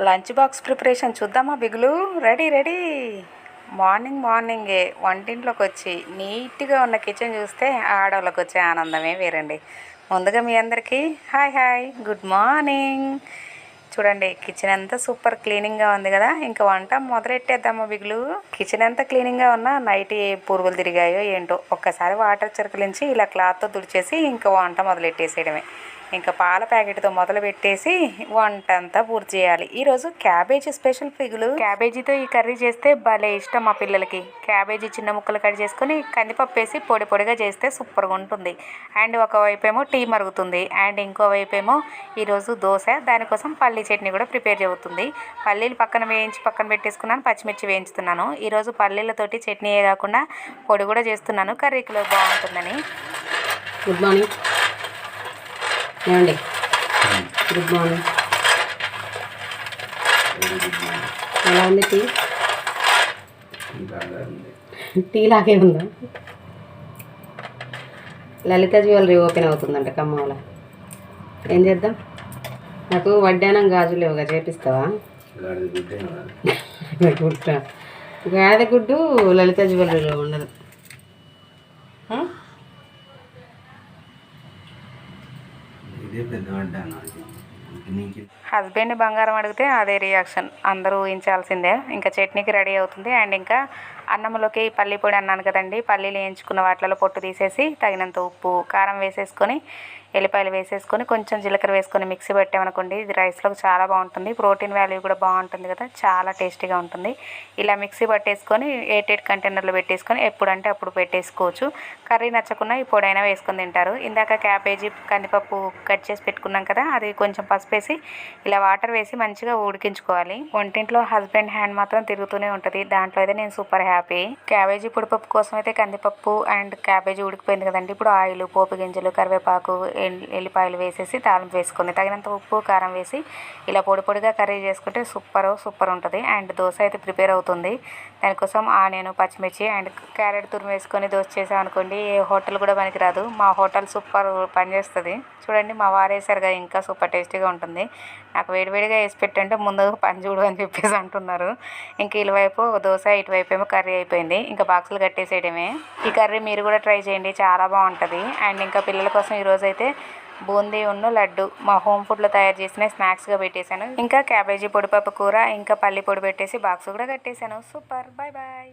Lunch box preparation చూద్దామా బిగులు? Ready ready. Morning మార్నింగే. వంటింట్లోకి వచ్చి నీట్గా ఉన్న కిచెన్ చూస్తే ఆడవాళ్ళకి వచ్చే ఆనందమే వేరండి. ముందుగా మీ అందరికీ హాయ్ హాయ్. Good morning. చూడండి కిచెన్ అంతా సూపర్ క్లీనింగ్గా ఉంది కదా. ఇంకా వంట మొదలెట్టేద్దామా బిగులు? కిచెన్ అంతా క్లీనింగ్గా ఉన్నా నైట్ ఏ పురుగులు తిరిగాయో ఏంటో ఒక్కసారి వాటర్ చిరకలించి ఇలా క్లాత్తో తుడిచేసి ఇంకా వంట మొదలెట్టేసేయడమే. ఇంకా పాల ప్యాకెట్తో మొదలు పెట్టేసి వంట అంతా పూర్తి చేయాలి. ఈరోజు క్యాబేజీ స్పెషల్ పిగులు క్యాబేజీతో ఈ కర్రీ చేస్తే భలే ఇష్టం మా పిల్లలకి. క్యాబేజీ చిన్న ముక్కలు కట్ చేసుకొని కందిపప్పు వేసి పొడి పొడిగా చేస్తే సూపర్గా ఉంటుంది. అండ్ ఒకవైపు ఏమో టీ మరుగుతుంది. అండ్ ఇంకోవైపు ఏమో ఈరోజు దోశ. దానికోసం పల్లీ చట్నీ కూడా ప్రిపేర్ అవుతుంది పల్లీలు పక్కన వేయించి పక్కన పెట్టేసుకున్నాను. పచ్చిమిర్చి వేయించుతున్నాను. ఈరోజు పల్లీలతోటి చట్నీయే కాకుండా పొడి కూడా చేస్తున్నాను. కర్రీకిలో బాగుంటుందని. గుడ్ మార్నింగ్ ఏమండి? గుడ్ మార్నింగ్ ఎలా ఉంది టీ? టీ లాగే ఉందా? లలిత జ్యువెలరీ ఓపెన్ అవుతుందంట ఖమ్మంల. ఏం చేద్దాం? నాకు వడ్డానం గాజులు ఇవ్వగా చేపిస్తావా? గుట్ట గాడిద గుడ్డు? లలిత జ్యువెలరీలో ఉండదు. ఇదే పెద్ద హస్బెండ్ బంగారం అడిగితే అదే రియాక్షన్. అందరూ ఊహించాల్సిందే. ఇంకా చట్నీకి రెడీ అవుతుంది. అండ్ ఇంకా అన్నంలోకి పల్లి పొడి అన్నాను కదండి. పల్లీలు వేయించుకున్న వాటిలో పొట్టు తీసేసి తగినంత ఉప్పు కారం వేసేసుకొని ఎల్లిపాయలు వేసేసుకొని కొంచెం జీలకర్ర వేసుకొని మిక్సీ పెట్టామనుకోండి ఇది రైస్లోకి చాలా బాగుంటుంది. ప్రోటీన్ వాల్యూ కూడా బాగుంటుంది కదా చాలా టేస్టీగా ఉంటుంది. ఇలా మిక్సీ పట్టేసుకొని ఎయిట్ ఎయిట్ కంటైనర్లో పెట్టేసుకొని ఎప్పుడంటే అప్పుడు పెట్టేసుకోవచ్చు. కర్రీ నచ్చకుండా ఈ పొడి అయినా వేసుకొని తింటారు. ఇందాక క్యాబేజీ కందిపప్పు కట్ చేసి పెట్టుకున్నాం కదా అది కొంచెం పసుపు వేసి ఇలా వాటర్ వేసి మంచిగా ఉడికించుకోవాలి. వంటింట్లో హస్బెండ్ హ్యాండ్ మాత్రం తిరుగుతూనే ఉంటుంది. దాంట్లో అయితే నేను సూపర్ హ్యాపీ క్యాబేజీ పొడిపప్పు కోసం అయితే కందిపప్పు అండ్ క్యాబేజీ ఉడికిపోయింది కదండి. ఇప్పుడు ఆయిల్ పోపు గింజలు కరివేపాకు ఎల్- ఎల్లిపాయలు వేసేసి తాలింపు వేసుకుంది. తగినంత ఉప్పు కారం వేసి ఇలా పొడి పొడిగా కర్రీ చేసుకుంటే సూపర్ సూపర్ ఉంటుంది. అండ్ దోశ అయితే ప్రిపేర్ అవుతుంది. దానికోసం ఆనియన్ పచ్చిమిర్చి అండ్ క్యారెట్ తురుము వేసుకొని దోశ చేసాం అనుకోండి ఏ హోటల్ కూడా పనికిరాదు మా హోటల్ సూపర్ పనిచేస్తుంది చూడండి మా వారు కదా ఇంకా సూపర్ టేస్టీగా ఉంటుంది. నాకు వేడివేడిగా వేసి పెట్టంటే ముందు పని చూడు అని చెప్పేసి అంటున్నారు. ఇంకా ఇటువైపు దోశ ఇటువైపు ఏమో కర్రీ కర్రీ అయిపోయింది. ఇంకా బాక్సులు కట్టేసేయడమే. ఈ కర్రీ మీరు కూడా ట్రై చేయండి. చాలా బాగుంటుంది. అండ్ ఇంకా పిల్లల కోసం ఈరోజు అయితే బూందీ ఉన్న లడ్డు మా హోమ్ ఫుడ్లో తయారు చేసిన స్నాక్స్గా పెట్టేశాను. ఇంకా క్యాబేజీ పొడిపప్పు కూర ఇంకా పల్లి పొడి పెట్టేసి బాక్స్ కూడా కట్టేశాను. సూపర్. Bye bye